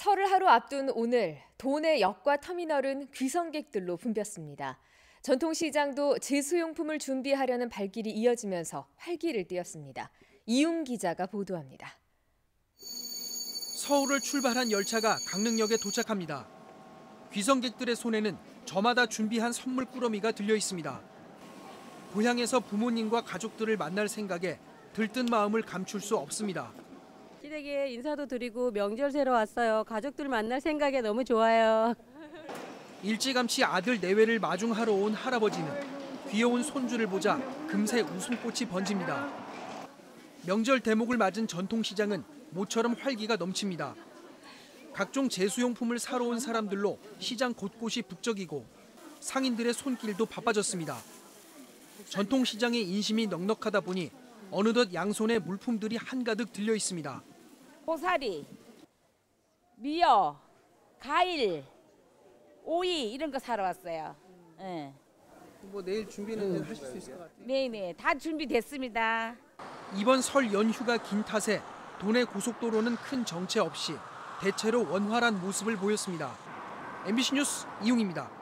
설을 하루 앞둔 오늘 도내 역과 터미널은 귀성객들로 붐볐습니다. 전통시장도 제수용품을 준비하려는 발길이 이어지면서 활기를 띠었습니다. 이웅 기자가 보도합니다. 서울을 출발한 열차가 강릉역에 도착합니다. 귀성객들의 손에는 저마다 준비한 선물 꾸러미가 들려 있습니다. 고향에서 부모님과 가족들을 만날 생각에 들뜬 마음을 감출 수 없습니다. 시댁에 인사도 드리고 명절 새로 왔어요. 가족들 만날 생각에 너무 좋아요. 일찌감치 아들 내외를 마중하러 온 할아버지는 귀여운 손주를 보자 금세 웃음꽃이 번집니다. 명절 대목을 맞은 전통시장은 모처럼 활기가 넘칩니다. 각종 제수용품을 사러 온 사람들로 시장 곳곳이 북적이고 상인들의 손길도 바빠졌습니다. 전통시장의 인심이 넉넉하다 보니 어느덧 양손에 물품들이 한가득 들려 있습니다. 고사리, 미어, 과일, 오이 이런 거 사러 왔어요. 네. 뭐 내일 준비는 하실 수 있을 것 같아요. 네네 다 준비됐습니다. 이번 설 연휴가 긴 탓에 도내 고속도로는 큰 정체 없이 대체로 원활한 모습을 보였습니다. MBC 뉴스 이용입니다.